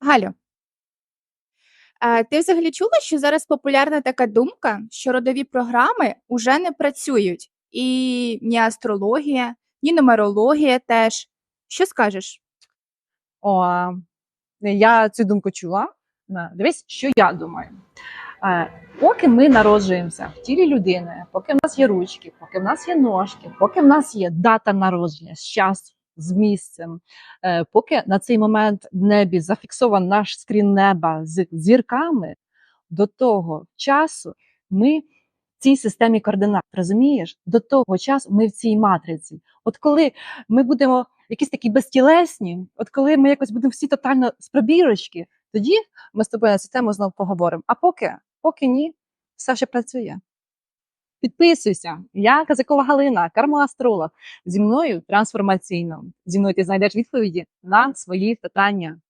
Галю, а ти взагалі чула, що зараз популярна така думка, що родові програми уже не працюють, і ні астрологія, ні нумерологія теж. Що скажеш? О, я цю думку чула. Дивись, що я думаю. Е, Поки ми народжуємося в тілі людини, поки в нас є ручки, поки в нас є ножки, поки в нас є дата народження час, з місцем, е, поки на цей момент в небі зафіксований наш скрін неба з зірками, до того часу ми в цій системі координат, розумієш? До того часу ми в цій матриці. От коли ми будемо якісь такі безтілесні, от коли ми якось будемо всі тотально з пробірочки, тоді ми з тобою на цю тему знову поговоримо. А поки, поки ні, все ще працює. Підписуйся. Я Казакова Галина, кармоастролог. Зі мною трансформаційно. Зі мною ти знайдеш відповіді на свої питання.